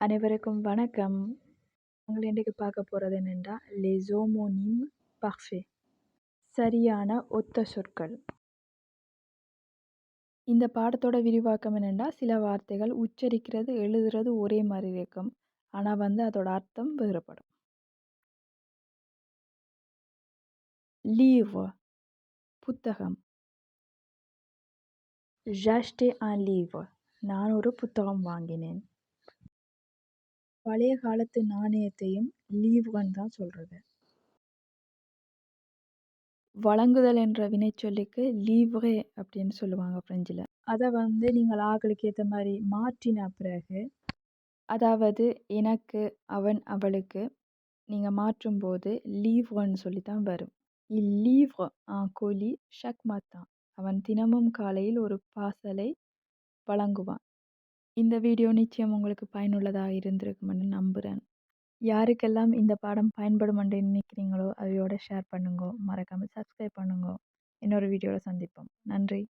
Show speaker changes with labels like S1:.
S1: அனைவருக்கும் வணக்கம். நாங்கள் இன்றைக்கு பார்க்க போகிறது என்னென்னா லெசோமோனிம் பர்ஃபே சரியான ஒத்த சொற்கள். இந்த பாடத்தோட விரிவாக்கம் என்னென்னா சில வார்த்தைகள் உச்சரிக்கிறது எழுதுறது ஒரே மாதிரி இருக்கும். ஆனால் வந்து அதோட அர்த்தம் வேறுபடும். லீவ் புத்தகம். ஜஸ்டே அ லீவ் நான் ஒரு புத்தகம் வாங்கினேன். பழைய காலத்து நாணயத்தையும் லீவ்கன்னு தான் சொல்கிறது வழங்குதல் என்ற வினைச்சொல்லுக்கு லீவ்ரே அப்படின்னு சொல்லுவாங்க ஃப்ரெஞ்சில் அதை வந்து நீங்கள் ஆக்களுக்கு ஏற்ற மாதிரி மாற்றின பிறகு அதாவது எனக்கு அவன் அவளுக்கு நீங்கள் மாற்றும்போது லீவ்ரன்னு சொல்லி தான் வரும். இல் லீவ்re un colis chaque matin அவன் தினமும் காலையில் ஒரு பார்சலை வழங்குவான். இந்த வீடியோ நிச்சயம் உங்களுக்கு பயனுள்ளதாக இருந்திருக்கும்னு நம்புகிறேன் யாருக்கெல்லாம் இந்த பாடம் பயன்படும் என்று நினைக்கிறீங்களோ அவையோட ஷேர் பண்ணுங்க. மறக்காமல் சப்ஸ்கிரைப் பண்ணுங்க. இன்னொரு வீடியோவில் சந்திப்போம். நன்றி.